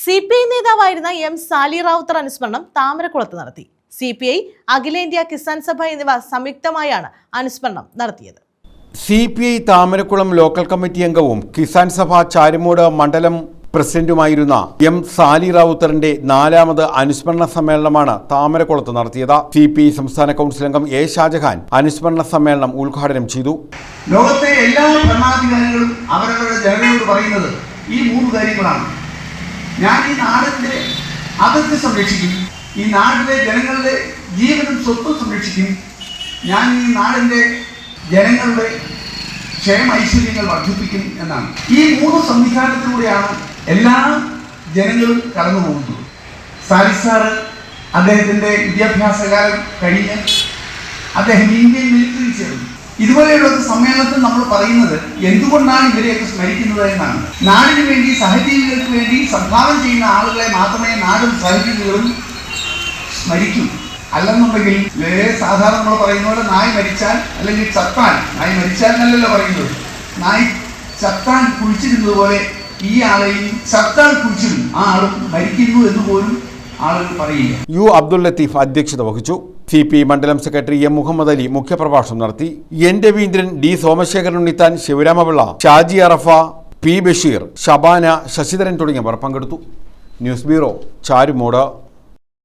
C P I നേതാവായിരുന്ന M Sali Rawther അനുസ്മരണം താമരക്കുളത്ത് നടത്തി. സി പി ഐ അഖിലേന്ത്യാ കിസാൻ സഭ എന്നിവ സംയുക്തമായാണ് അനുസ്മരണം നടത്തിയത്. C P I Thamarakulam local committee അംഗവും കിസാൻ സഭ ചാരുമൂട് മണ്ഡലം പ്രസിഡന്റുമായിരുന്ന എം സാലി റാവുത്തറിന്റെ നാലാമത് അനുസ്മരണ സമ്മേളനമാണ് താമരക്കുളത്ത് നടത്തിയത്. സി പി ഐ സംസ്ഥാന കൗൺസിൽ അംഗം എ ഷാജഹാൻ അനുസ്മരണ സമ്മേളനം ഉദ്ഘാടനം ചെയ്തു. ലോകത്തെ എല്ലാ ഭരണാധികാരികളും അവരവരുടെ ജനങ്ങളോട് പറയുന്നത് ഈ മൂന്ന് കാര്യങ്ങളാണ്. ഞാൻ ഈ നാടിന്റെ അതിർത്തി സംരക്ഷിക്കും. ഈ നാട്ടിലെ ജനങ്ങളുടെ ജീവനും സ്വത്തും സംരക്ഷിക്കും. ഞാൻ ഈ നാടിന്റെ ജനങ്ങളുടെ ക്ഷേമ ഐശ്വര്യങ്ങൾ വർദ്ധിപ്പിക്കും എന്നാണ്. ഈ മൂന്ന് സംവിധാനത്തിലൂടെയാണ് എല്ലാ ജനങ്ങളും കടന്നു പോകുന്നത്. സാരി സാറ് അദ്ദേഹത്തിന്റെ വിദ്യാഭ്യാസ കാലം കഴിഞ്ഞ് അദ്ദേഹം ഇന്ത്യൻ മിലിറ്ററി ഇതുപോലെയുള്ള സമ്മേളനത്തിൽ നമ്മൾ പറയുന്നത് എന്തുകൊണ്ടാണ് ഇവരെയൊക്കെ സ്മരിക്കുന്നത് എന്നാണ്. നാടിന് വേണ്ടി സഹജീവികൾക്ക് വേണ്ടി സംഭാവന ചെയ്യുന്ന ആളുകളെ മാത്രമേ നാടും സഹജീവികളും സ്മരിക്കൂ. അല്ലെന്നുണ്ടെങ്കിൽ വേറെ സാധാരണ നമ്മൾ പറയുന്ന പോലെ നായ് മരിച്ചാൽ അല്ലെങ്കിൽ ചത്താൻ നായ് മരിച്ചാൽ എന്നല്ലല്ലോ പറയുന്നത്. നായ് ചത്താൻ കുഴിച്ചിരുന്നത് പോലെ ഈ ആളെയും ചത്താൻ കുഴിച്ചിടും ആ ആളും മരിക്കുന്നു എന്ന് പോലും ആളുകൾ പറയില്ല യു അബ്ദുൽ ലത്തീഫ് അധ്യക്ഷത വഹിച്ചു. സി പി മണ്ഡലം സെക്രട്ടറി എം മുഹമ്മദ് അലി മുഖ്യപ്രഭാഷണം നടത്തി. N Raveendran D Somasekharan Unnithan Sivaramapillai Shaji Arafa P Basheer Shabana Sasidharan തുടങ്ങിയവർ പങ്കെടുത്തു. News bureau Charummoodu.